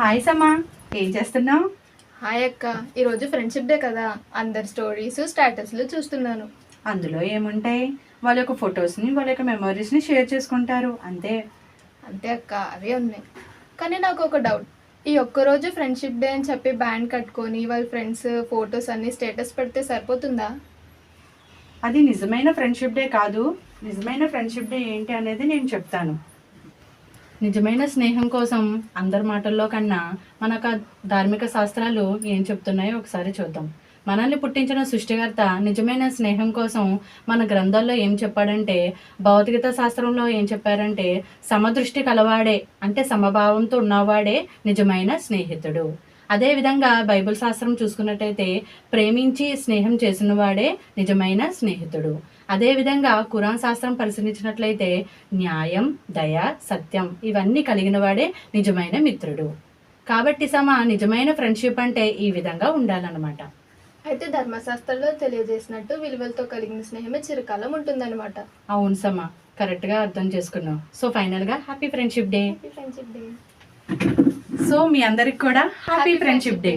Hi సమా ఏం చేస్తున్నావు? హాయ్ అక్క. ఈరోజు ఫ్రెండ్షిప్ డే కదా. అందరి స్టోరీస్ స్టేటస్లు చూస్తున్నాను. అందులో ఏముంటాయి? వాళ్ళ యొక్క ఫొటోస్ని వాళ్ళ యొక్క మెమరీస్ని షేర్ చేసుకుంటారు. అంతే. అంతే అక్క. అవే ఉన్నాయి. కానీ నాకు ఒక డౌట్ ఈ ఒక్కరోజు ఫ్రెండ్షిప్ డే అని చెప్పి బ్యాండ్ కట్టుకొని వాళ్ళ ఫ్రెండ్స్ ఫొటోస్ అన్ని స్టేటస్ పెడితే సరిపోతుందా? అది నిజమైన ఫ్రెండ్షిప్ డే కాదు. నిజమైన ఫ్రెండ్షిప్ డే ఏంటి అనేది నేను చెప్తాను. నిజమైన స్నేహం కోసం అందరి మాటల్లో కన్నా మనకు ధార్మిక శాస్త్రాలు ఏం చెప్తున్నాయో ఒకసారి చూద్దాం. మనల్ని పుట్టించిన సృష్టికర్త నిజమైన స్నేహం కోసం మన గ్రంథాల్లో ఏం చెప్పాడంటే భౌతికత శాస్త్రంలో ఏం చెప్పారంటే సమదృష్టి కలవాడే అంటే సమభావంతో ఉన్నవాడే నిజమైన స్నేహితుడు. అదేవిధంగా బైబిల్ శాస్త్రం చూసుకున్నట్టయితే ప్రేమించి స్నేహం చేసిన వాడే నిజమైన స్నేహితుడు. అదేవిధంగా కురాన్ శాస్త్రం పరిశీలించినట్లయితే న్యాయం దయ సత్యం ఇవన్నీ కలిగిన వాడే నిజమైన మిత్రుడు. కాబట్టి సమ నిజమైన ఫ్రెండ్షిప్ అంటే ఈ విధంగా ఉండాలన్నమాట. అయితే ధర్మశాస్త్రంలో తెలియజేసినట్టు విలువలతో కలిగిన స్నేహమే చిరకాలం ఉంటుందన్నమాట. అవును సమ కరెక్ట్గా అర్థం చేసుకున్నాం సో ఫైనల్గా happy friendship day. Happy friendship day. So మీ అందరికి కూడా హ్యాపీ ఫ్రెండ్షిప్ డే